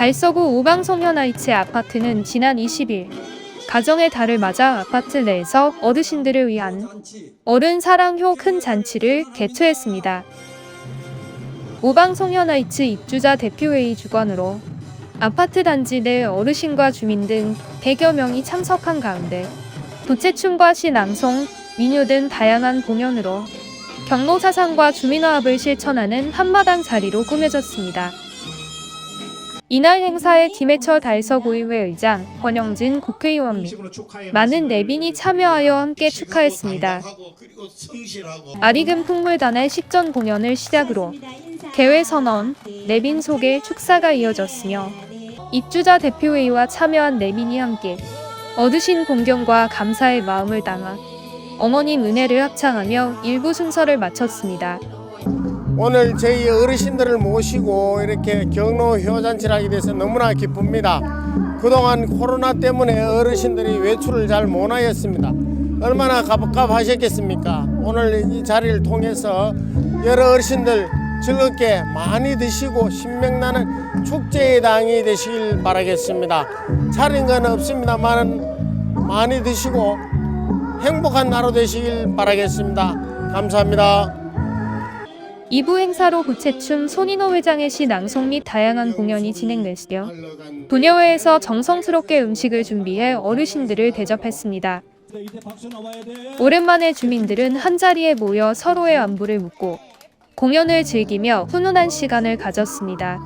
달서구 우방송현하이츠 아파트는 지난 20일 가정의 달을 맞아 아파트 내에서 어르신들을 위한 어른 사랑효 큰 잔치를 개최했습니다. 우방송현하이츠 입주자 대표회의 주관으로 아파트 단지 내 어르신과 주민 등 100여 명이 참석한 가운데 도체춤과 시낭송, 민요 등 다양한 공연으로 경로 사상과 주민화합을 실천하는 한마당 자리로 꾸며졌습니다. 이날 행사에 김해철 달서구의회 의장, 권영진 국회의원 및 많은 내빈이 참여하여 함께 축하했습니다. 아리금 풍물단의 식전 공연을 시작으로 개회 선언, 내빈 소개 축사가 이어졌으며 입주자 대표회의와 참여한 내빈이 함께 어르신 공경과 감사의 마음을 담아 어머님 은혜를 합창하며 일부 순서를 마쳤습니다. 오늘 저희 어르신들을 모시고 이렇게 경로 효잔치를 하게 돼서 너무나 기쁩니다. 그동안 코로나 때문에 어르신들이 외출을 잘 못하였습니다. 얼마나 갑갑하셨겠습니까? 오늘 이 자리를 통해서 여러 어르신들 즐겁게 많이 드시고 신명나는 축제의 당이 되시길 바라겠습니다. 차린 건 없습니다만 많이 드시고 행복한 하루 되시길 바라겠습니다. 감사합니다. 2부 행사로 부채춤 손인호 회장의 시 낭송 및 다양한 공연이 진행됐으며 부녀회에서 정성스럽게 음식을 준비해 어르신들을 대접했습니다. 오랜만에 주민들은 한자리에 모여 서로의 안부를 묻고 공연을 즐기며 훈훈한 시간을 가졌습니다.